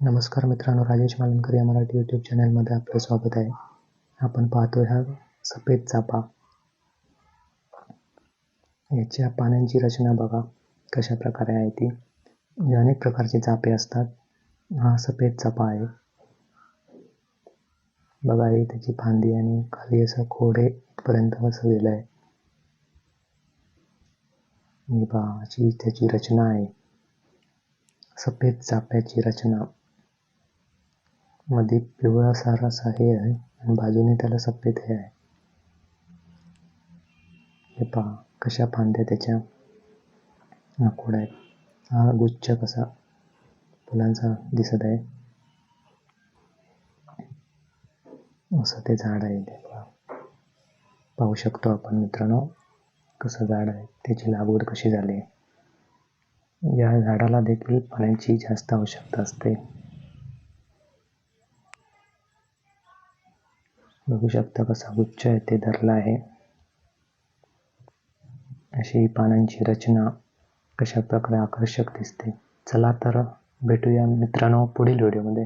नमस्कार मित्रांनो राजेश मालनकर या मराठी यूट्यूब चॅनलमध्ये आपलं स्वागत आहे. आपण पाहतो हा सफेद चापा. याच्या पानांची रचना बघा कशा प्रकारे आहे ती. अनेक प्रकारचे चापे असतात हा सफेद चापा आहे. बघा ही त्याची फांदी आणि खाली असं खोडे पर्यंत बसवलेलं आहे. पहा अशी त्याची रचना आहे. सफेद चाप्याची रचना. मध्ये पिवळासार असा हे आहे आणि बाजूने त्याला सफेद हे आहे. हे पहा कशा फांद्या त्याच्या आखूड आहेत. हा गुच्छ कसा फुलांचा दिसत आहे. असं ते झाड आहे ते पाहू शकतो आपण मित्रांनो कसं झाड आहे त्याची लागवड कशी झाली आहे. या झाडाला देखील पाण्याची जास्त आवश्यकता असते. बघू शकता कसा गुच्छ आहे ते धरला आहे. अशी पानांची रचना कशा प्रकारे आकर्षक दिसते. चला तर भेटूया मित्रांनो पुढील व्हिडिओमध्ये.